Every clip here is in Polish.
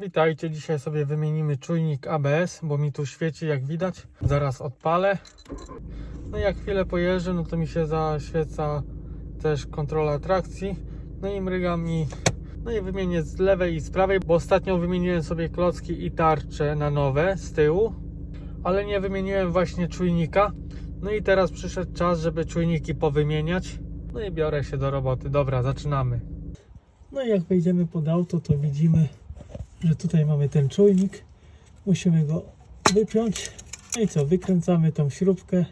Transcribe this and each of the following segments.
Witajcie, dzisiaj sobie wymienimy czujnik ABS, bo mi tu świeci jak widać. Zaraz odpalę. No i jak chwilę pojeżdżę, no to mi się zaświeca też kontrola trakcji. No i mryga mi. No i wymienię z lewej i z prawej, bo ostatnio wymieniłem sobie klocki i tarcze na nowe z tyłu, ale nie wymieniłem właśnie czujnika. No i teraz przyszedł czas, żeby czujniki powymieniać. No i biorę się do roboty. Dobra, zaczynamy. No i jak wejdziemy pod auto, to widzimy, że tutaj mamy ten czujnik. Musimy go wypiąć. No i co, wykręcamy tą śrubkę.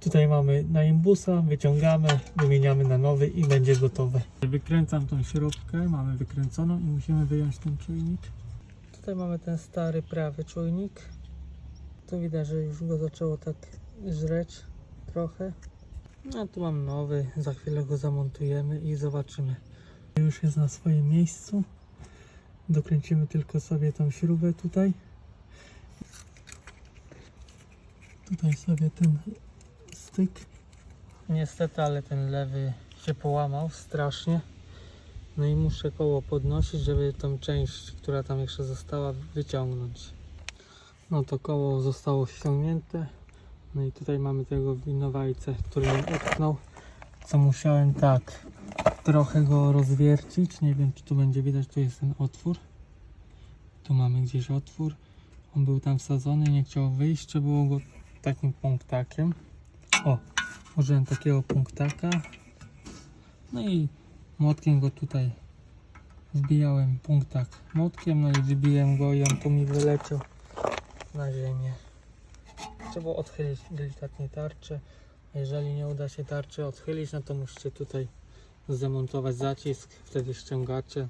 Tutaj mamy na imbusa, wyciągamy, wymieniamy na nowy i będzie gotowe. Wykręcam tą śrubkę, mamy wykręconą i musimy wyjąć ten czujnik. Tutaj mamy ten stary prawy czujnik. Tu widać, że już go zaczęło tak żreć trochę. No a tu mam nowy, za chwilę go zamontujemy i zobaczymy. Już jest na swoim miejscu. Dokręcimy tylko sobie tą śrubę tutaj. Tutaj sobie ten styk. Niestety, ale ten lewy się połamał strasznie. No i muszę koło podnosić, żeby tą część, która tam jeszcze została, wyciągnąć. No to koło zostało ściągnięte. No i tutaj mamy tego winowajcę, który mi utknął. Co musiałem tak trochę go rozwiercić. Nie wiem, czy tu będzie widać, tu jest ten otwór. Tu mamy gdzieś otwór. On był tam wsadzony, nie chciał wyjść, trzeba było go takim punktakiem. O, użyłem takiego punktaka. No i młotkiem go tutaj wbijałem punktak młotkiem, no i wybiłem go i on tu mi wyleciał na ziemię. Trzeba odchylić delikatnie tarczę. Jeżeli nie uda się tarczy odchylić, no to musicie tutaj zamontować zacisk, wtedy ściągacie.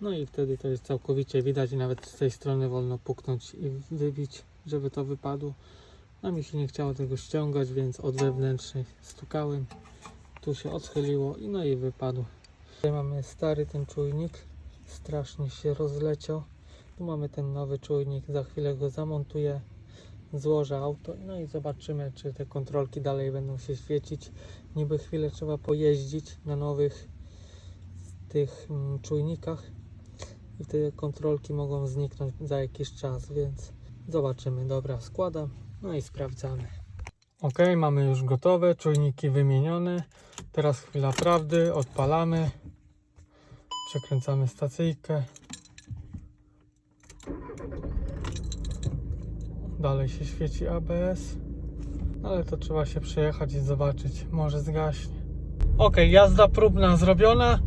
No i wtedy to jest całkowicie widać i nawet z tej strony wolno puknąć i wybić, żeby to wypadło. A mi się nie chciało tego ściągać, więc od wewnętrznej stukałem. Tu się odchyliło i no i wypadło. Tutaj mamy stary ten czujnik, strasznie się rozleciał. Tu mamy ten nowy czujnik, za chwilę go zamontuję, złożę auto, no i zobaczymy, czy te kontrolki dalej będą się świecić. Niby chwilę trzeba pojeździć na nowych tych mm, czujnikach i te kontrolki mogą zniknąć za jakiś czas, więc zobaczymy. Dobra, składam, no i sprawdzamy. Ok, mamy już gotowe, czujniki wymienione. Teraz chwila prawdy, odpalamy. Przekręcamy stacyjkę. Dalej się świeci ABS. Ale to trzeba się przejechać i zobaczyć. Może zgaśnie. Ok, jazda próbna zrobiona.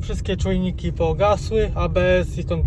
Wszystkie czujniki pogasły. ABS i kont-